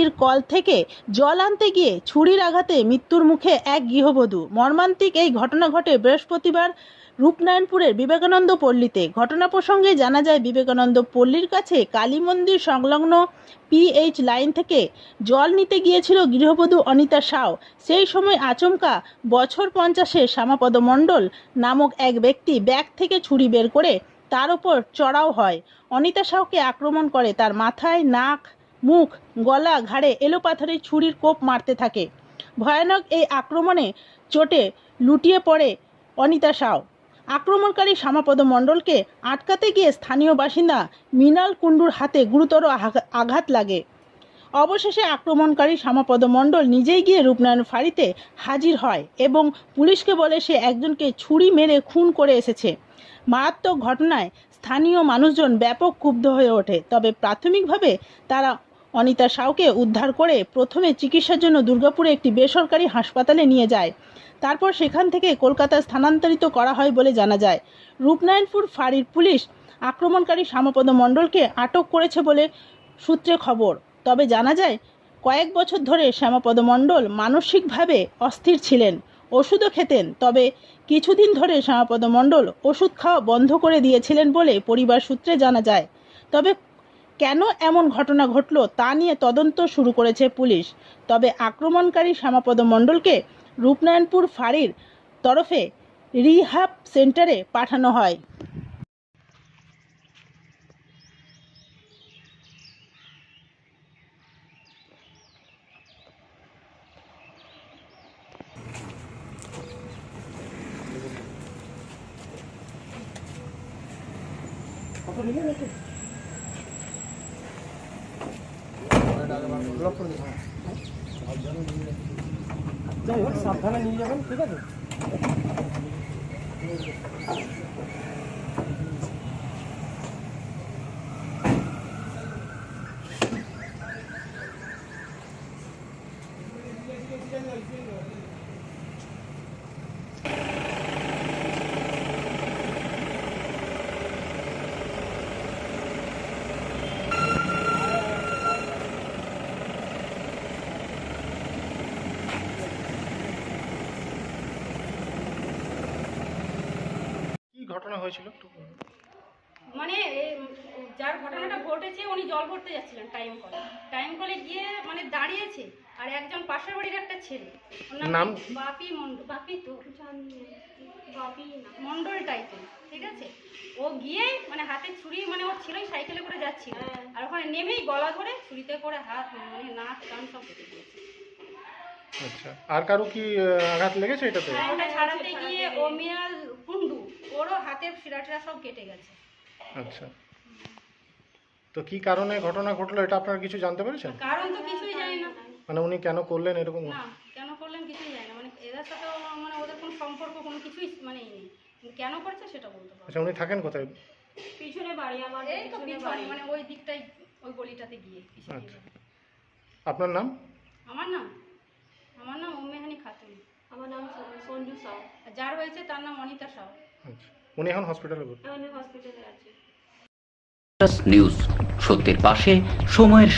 এর কল থেকে জল আনতে গিয়ে ছুরির আঘাতে মৃত্যুর মুখে এক গৃহবধূ। মর্মান্তিক এই ঘটনা ঘটে বৃহস্পতিবার রূপনারায়ণপুরের বিবেকানন্দ পল্লীতে। ঘটনা প্রসঙ্গে জানা যায়, বিবেকানন্দ পল্লীর কাছে কালী মন্দির সংলগ্ন পিএইচ লাইন থেকে জল নিতে গিয়েছিল গৃহবধূ অনিতা সাউ। সেই সময় আচমকা বছর পঞ্চাশে শ্যামাপদ মণ্ডল নামক এক ব্যক্তি ব্যাগ থেকে ছুরি বের করে তার ওপর চড়াও হয়। অনিতা সাউকে আক্রমণ করে তার মাথায় নাক মুখ, গলা, ঘাড়ে এলোপাথারি ছুরির কোপ মারতে থাকে। ভয়ানক এই আক্রমণে চোটে লুটিয়ে পড়ে অনিতা সাউ। আক্রমণকারী শ্যামাপদ মণ্ডলকে আটকাতে গিয়ে স্থানীয় বাসিন্দা মৃণাল কুণ্ডুর হাতে গুরুতর আঘাত লাগে। অবশেষে আক্রমণকারী শ্যামাপদ মণ্ডল নিজেই গিয়ে রূপনারায়ণ ফাঁড়িতে হাজির হয় এবং পুলিশকে বলে সে একজনকে ছুরি মেরে খুন করে এসেছে। মারাত্মক ঘটনায় স্থানীয় মানুষজন ব্যাপক ক্ষুব্ধ হয়ে ওঠে, তবে প্রাথমিকভাবে তারা অনিতা সাউকে উদ্ধার করে প্রথমে চিকিৎসার জন্য দুর্গাপুরে একটি বেসরকারি হাসপাতালে নিয়ে যায়। তারপর সেখান থেকে কলকাতায় স্থানান্তরিত করা হয় বলে জানা যায়। রূপনারায়ণপুর ফাঁড়ির পুলিশ আক্রমণকারী শ্যামপদ মণ্ডলকে আটক করেছে বলে সূত্রে খবর। তবে জানা যায়, কয়েক বছর ধরে শ্যামাপদ মণ্ডল মানসিকভাবে অস্থির ছিলেন, ওষুধও খেতেন, তবে কিছুদিন ধরে শ্যামাপদ মণ্ডল ওষুধ খাওয়া বন্ধ করে দিয়েছিলেন বলে পরিবার সূত্রে জানা যায়। তবে কেন এমন ঘটনা ঘটলো তা নিয়ে তদন্ত শুরু করেছে পুলিশ। তবে আক্রমণকারী শ্যামাপদ মণ্ডলকে রূপনারায়ণপুর ফাঁড়ির তরফে রিহাব সেন্টারে পাঠানো হয়। করে যাই হোক সাবধানে নিয়ে যাবেন ঠিক আছে কি ঘটনা হয়েছিল একটু বলুন। মানে যার ঘটনাটা ঘটেছে উনি জল ভরতে যাচ্ছিলেন টাইম কলে টাইম কলে গিয়ে মানে দাঁড়িয়েছে আর একজন পাশের বাড়ির একটা ছেলে। নাম? নাম? বাপি মন্ডল বাপি তো? বাপি মন্ডল টাইপের ঠিক আছে? ও গিয়ে মানে হাতে ছুরি মানে ওর ছিলই সাইকেলে করে যাচ্ছিল। আর ওখানে নেমেই গলা ধরে ছুরিতে করে হাত মানে নাক কান সব কেটে দিয়েছে। আচ্ছা আর কারও কি আঘাত লেগেছে এটাতে? ওটা ছাড়াতে গিয়ে ও মিয়াল কুন্ডু ওরও হাতের শিরা সব কেটে গেছে। আচ্ছা। তো কি কারণে ঘটনা ঘটলো এটা আপনারা কিছু জানতে পেরেছেন? কারণ তো কিছুই জানি না। মানে উনি কেন করলেন এরকম? না কেন করলেন কিছুই জানি না। মানে এদের সাথে মানে ওদের কোনো সম্পর্ক কোনো কিছুই মানে নেই। কেন করছে সেটা বলতে পারব আচ্ছা উনি থাকেন কোথায়? পিছনে বাড়ি আমার এই তো পিছনে মানে ওই দিকটাই ওই গলিটাতে গিয়ে আচ্ছা। আপনার নাম? আমার নাম? আমার নাম উম্মেহানি খাতুন। আমার নাম সঞ্জু সাউ। যার হয়েছে তার নাম অনিতা সাউ। আচ্ছা। উনি এখন হসপিটালে ভর্তি। নিউজ সত্যের পাশে সময়ের